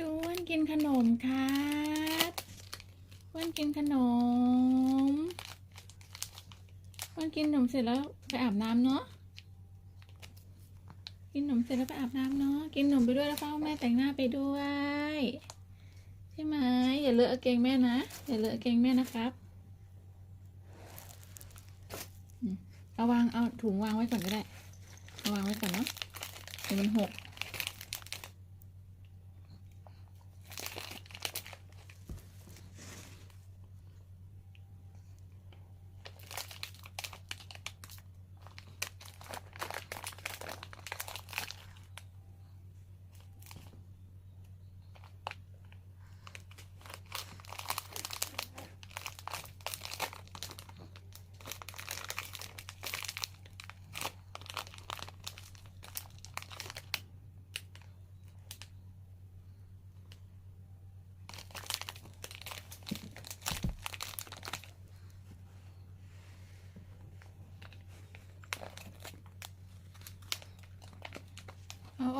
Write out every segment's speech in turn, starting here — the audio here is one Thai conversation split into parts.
ดูอ้วนกินขนมครับอ้วนกินขนมอ้วนกินขนมเสร็จแล้วไปอาบน้ำเนาะกินขนมเสร็จแล้วไปอาบน้ำเนาะกินขนมไปด้วยแล้วเฝ้าแม่แต่งหน้าไปด้วย ใช่ไหมอย่าเลอะเกงแม่นะอย่าเลอะเกงแม่นะครับเอาวางเอาถุงวางไว้ก่อนก็ได้เอาวางไว้ก่อนเนาะเดี๋ยวมันหก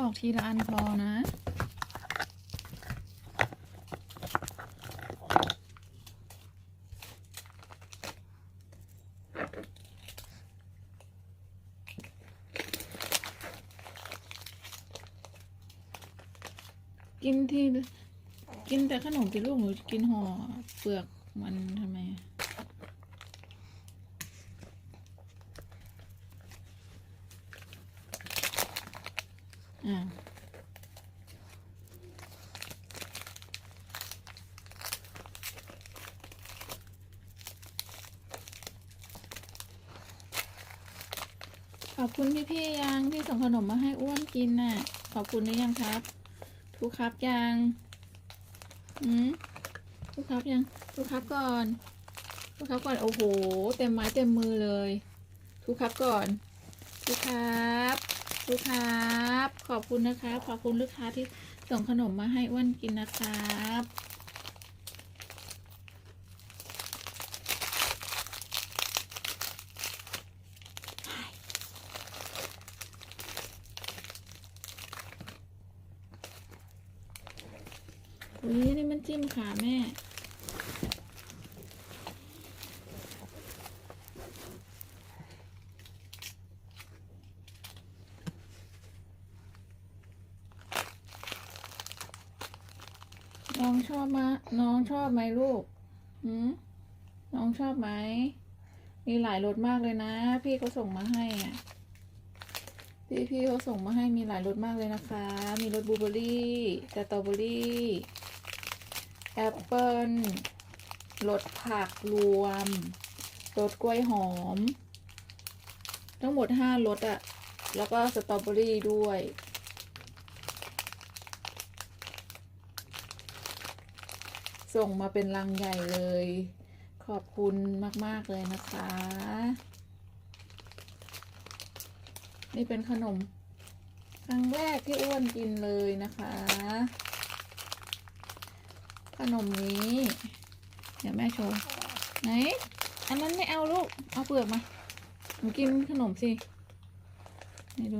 เออกทีละอันพอนะกินที่กินแต่ขนมเป็นลูกหนูกินห่อเปลือกมันทำไม อ่าขอบคุณพี่พี่ๆยังที่ส่งขนมมาให้อ้วนกินน่ะ ขอบคุณหรือยังครับ ทุกครับยังอืมทุกครับยังทุกครับก่อน ทุกครับก่อนโอ้โห เต็มไม้เต็มมือเลย ทุกครับก่อน ทุกครับุครับ ขอบคุณนะครับ ขอบคุณลูกค้าที่ส่งขนมมาให้อ้วนกินนะครับอุ้ยนี่มันจิ้มขาแม่ ชอบมะน้องชอบไหมลูกหืมน้องชอบไหม มีหลายรสมากเลยนะ พี่เขาส่งมาให้อะพี่พี่เขาส่งมาให้มีหลายรสมากเลยนะคะ มีรสบลูเบอร์รี่สตรอเบอรี่แอปเปิลรสผักรวมรสกล้วยหอม ทั้งหมดห้ารสอะแล้วก็สตรอเบอรี่ด้วย ส่งมาเป็นลังใหญ่เลย ขอบคุณมาก ๆ เลยนะคะ นี่เป็นขนม ครั้งแรกที่อ้วนกินเลยนะคะ ขนมนี้ เดี๋ยวแม่โชว์ ไหน อันนั้นไม่เอาลูก เอาเปลือกมาหนูกินขนมสินี่ดู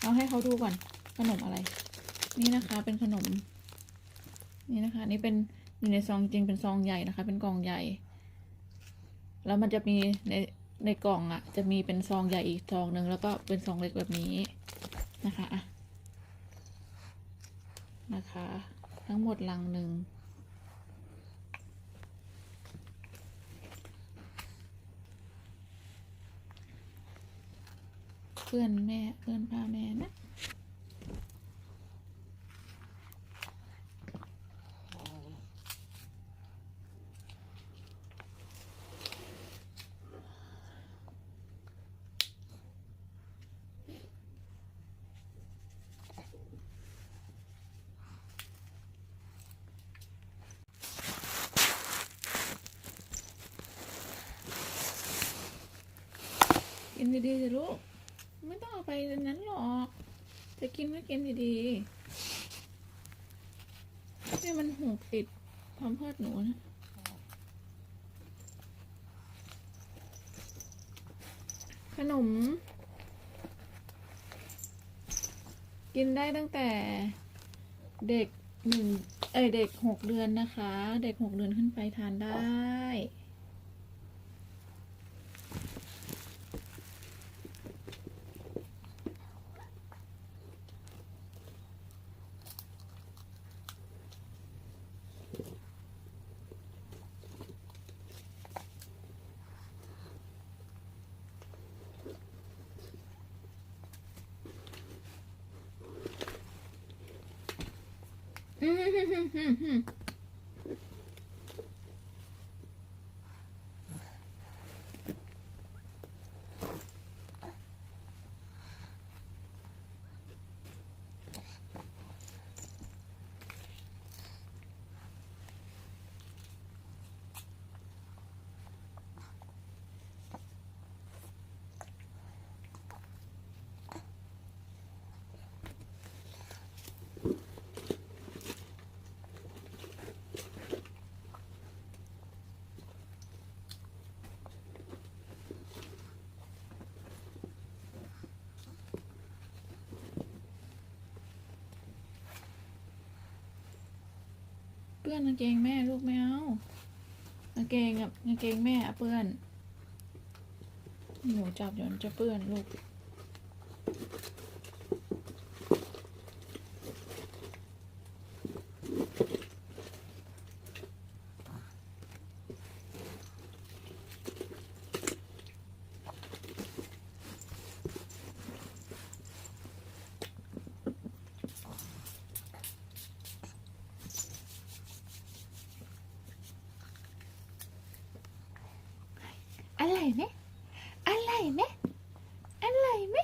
เอาให้เขาดูก่อน ขนมอะไร นี่นะคะเป็นขนม นี่นะคะ นี่เป็น อยู่ในซองจริงเป็นซองใหญ่นะคะ เป็นกล่องใหญ่ แล้วมันจะมีในในกล่องอะ่ะ จะมีเป็นซองใหญ่อีกซองหนึ่งแล้วก็เป็นซองเล็กแบบนี้นะคะอะนะคะ ทั้งหมดลังหนึ่งเพื่อนแม่เพื่อนพาแม่นะ กินดีๆสิลูก ไม่ต้องเอาไปนั้นหรอก จะกินก็กินดีๆให้มันหกติดความเพิดหนูนะขนม กินได้ตั้งแต่เด็กหนึ่งเอ้ยเด็กหกเดือนนะคะ เด็กหกเดือนขึ้นไปทานได้ อืมเปื้อน กางเกงแม่ลูกไม่เอากางเกงกับกางเกงแม่เปื้อน หนูจับเดี๋ยวมันจะเปื้อนลูก อะไรไหมอะไรไหมอะไรไหม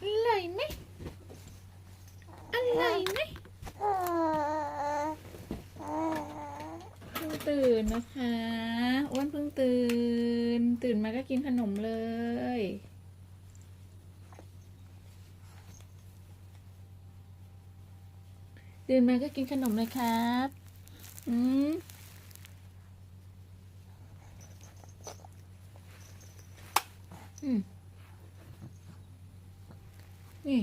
อะไรไหมอะไรไหมเพิ่งตื่นนะคะอ้วนเพิ่งตื่น ตื่นมาก็กินขนมเลยตื่นมาก็กินขนมเลยครับ อืมอืมนี่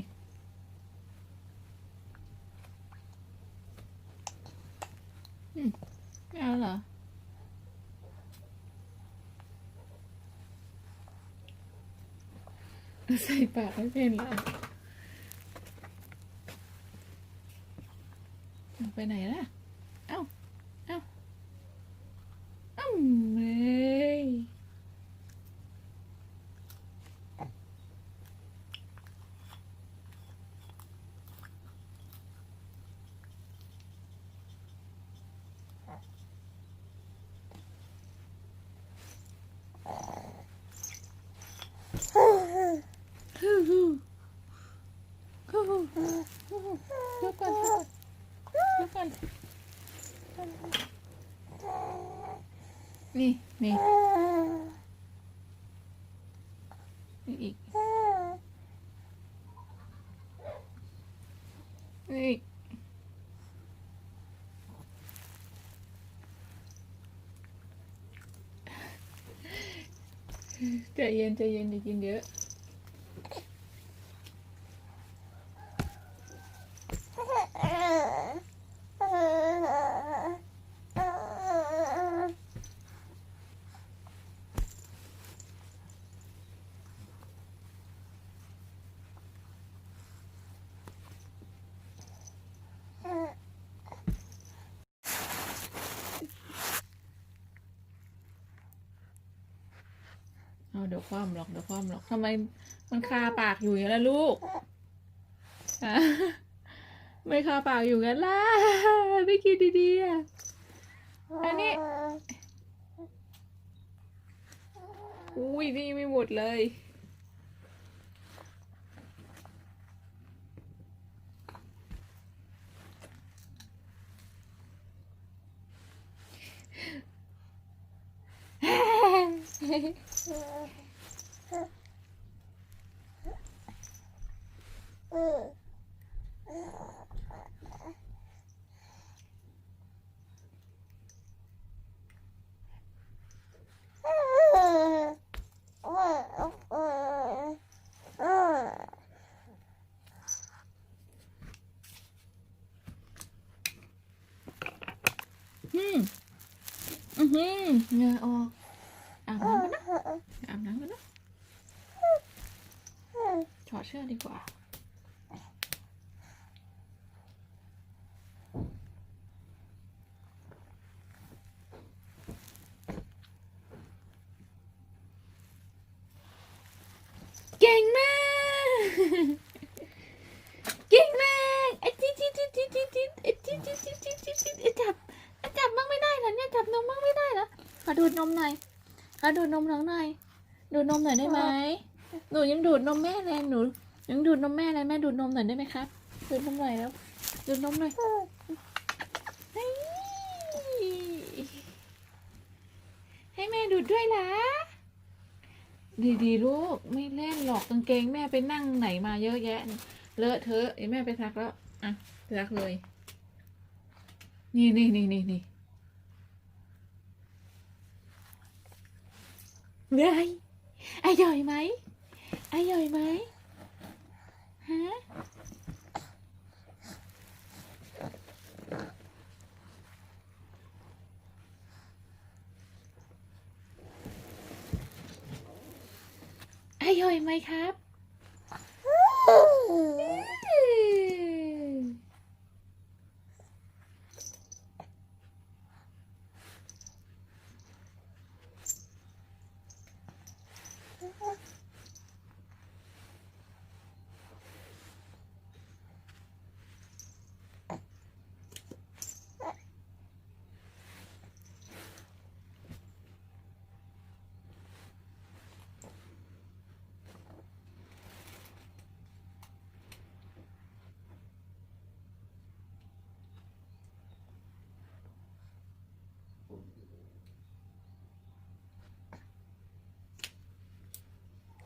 อืมไม่เอาเหรอใส่ปากไม่เป็นหรอไปไหนล่ะ เอ้า เอ้าอ้าวเมย ยกก่อนลุกก่อนลุกก่อนนี่นี่นี่อีกนี่ ใจเย็นใจเย็นอย่ากินเยอะ เดี๋ยวคว่ำหรอกเดี๋ยวคว่ำหรอกทำไมมันคาปากอยู่อย่างนั้นล่ะลูกอไม่คาปากอยู่งั้นล่ะไม่กินดีๆอะอันนี้อุ้ยนี่ไม่หมดเลย เงยอออกอาบน้ำกันนะอาบน้ำกันนะถอดเสื้อดีกว่า เก่งมาก เก่งมากไอ้จิ๊ดจิ๊ดจิ๊ดจิ๊ดจิ๊ดจิ๊ดไอ้จิ๊ดจิ๊ดจิ๊ดจิ๊ดจิ๊ดจิ๊ดไอ้จับไอ้จับมั่งไม่ได้เหรอเนี่ยจับนมมั่งไม่ได้เหรอขอดูดนมหน่อย ขอดูดนมน้องหน่อย ดูดนมหน่อยได้ไหมหนูยังดูดนมแม่เลยหนู ยังดูดนมแม่เลยแม่ดูดนมหน่อยได้ไหมครับดูดนมหน่อยแล้วดูดนมหน่อยเฮ้ยให้แม่ดูดด้วยล่ะดีๆลูกไม่เล่นหรอกกางเกงแม่ไปนั่งไหนมาเยอะแยะเลอะเทอะไอ้แม่ไปซักแล้วอะซักเลย นี่นี่นี่นี่นี่ เฮ้ยอร่อยไหมอร่อยไหมฮะอร่อยไหมครับ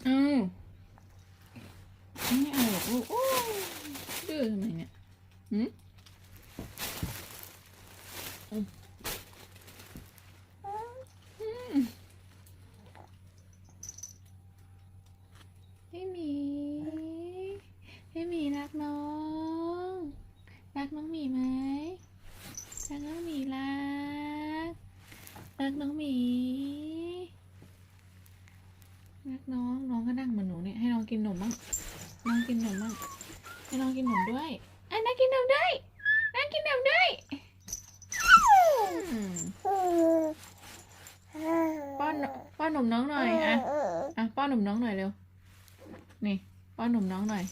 อ้าวไม่เอาหรอกลูกโอ้ยดื้ อทำไมเนี่ยหืมอืมอืมให้หมีให้หมีรักน้อง รักน้องหมีไหมรักน้องหมีรัก รักน้องหมีรักน้อง น้องก็นั่งเหมือนหนูเนี่ย ให้น้องกินนมบ้าง น้องกินนมบ้างให้น้องกินนมด้วยอะ น้องกินนมด้น้องกินนมด้วยอืมป้อนป้อนนมน้องหน่อยอะอะป้อนนมน้องหน่อยเร็วนี่ป้อนนมน้องหน่อย